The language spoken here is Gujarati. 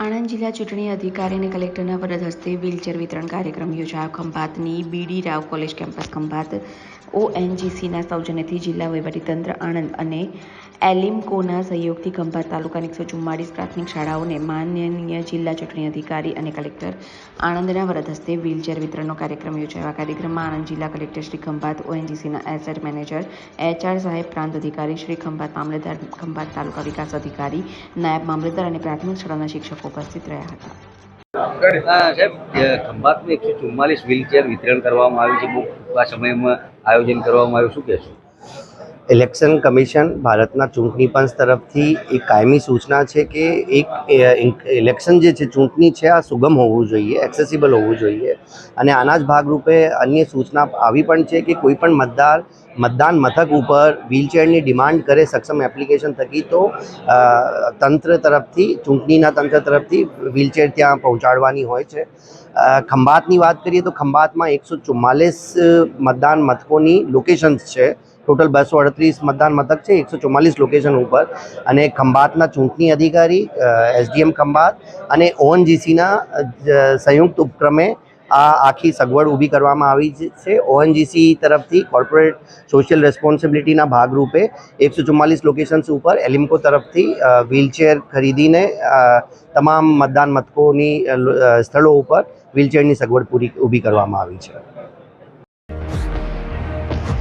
જિલ્લા ચૂંટણી અધિકારી અને કલેક્ટરના વરદ હસ્તે વ્હીલચેર વિતરણ કાર્યક્રમ યોજાયો. ખંભાતની બીડી રાવ કોલેજ કેમ્પસ ખંભાત ઓએનજીસીના સૌજન્યથી જિલ્લા વહીવટીતંત્ર આણંદ અને એલિમ્કોના સહયોગથી ખંભાત તાલુકાની એકસો ચુમ્માળીસ પ્રાથમિક શાળાઓને માનનીય જિલ્લા ચૂંટણી અધિકારી અને કલેક્ટર આણંદના વરદ હસ્તે વ્હીલચેર વિતરણનો કાર્યક્રમ યોજાયો. આ કાર્યક્રમમાં આણંદ જિલ્લા કલેક્ટર શ્રી ખંભાત ઓએનજીસીના એસેટ મેનેજર, એચઆર સાહેબ, પ્રાંત અધિકારી શ્રી ખંભાત, મામલતદાર ખંભાત તાલુકા વિકાસ અધિકારી, નાયબ મામલતદાર અને પ્રાથમિક શાળાના શિક્ષકો ઉપસ્થિત રહ્યા હતા. સાહેબ ખંભાતમાં એકસો ચુમ્માલીસ વ્હીલચેર વિતરણ કરવામાં આવ્યું છે. બહુ ટૂંકા સમયમાં આયોજન કરવામાં આવ્યું. શું કહેશો? ઇલેક્શન કમિશન ભારતના ચૂંટણી પંચ તરફથી એક કાયમી સૂચના છે કે એક ઇલેક્શન જે છે, ચૂંટણી છે, આ સુગમ હોવું જોઈએ, એક્સેસિબલ હોવું જોઈએ. અને આના જ ભાગરૂપે અન્ય સૂચના આવી પણ છે કે કોઈ પણ મતદાર, મતદાન મથક ઉપર વ્હીલચેરની ડિમાન્ડ કરે સક્ષમ એપ્લિકેશન થકી તો તંત્ર તરફથી, ચૂંટણીના તંત્ર તરફથી વ્હીલચેર ત્યાં પહોંચાડવાની હોય છે. ખંભાતની વાત કરીએ તો ખંભાતમાં એકસો ચુમ્માલીસ મતદાન મથકોની લોકેશન્સ છે. ટોટલ બસો અડત્રીસ મતદાન મથક છે, એકસો ચુમ્માલીસ લોકેશન ઉપર. અને ખંભાતના ચૂંટણી અધિકારી એસડીએમ ખંભાત અને ઓએનજીસીના સંયુક્ત ઉપક્રમે આ આખી સગવડ ઊભી કરવામાં આવી છે. ઓએનજીસી તરફથી કોર્પોરેટ સોશિયલ રેસ્પોન્સિબિલિટીના ભાગરૂપે એકસો ચુમ્માલીસ લોકેશન્સ ઉપર એલિમ્કો તરફથી વ્હીલચેર ખરીદીને તમામ મતદાન મથકોની સ્થળો ઉપર વ્હીલચેરની સગવડ પૂરી ઊભી કરવામાં આવી છે.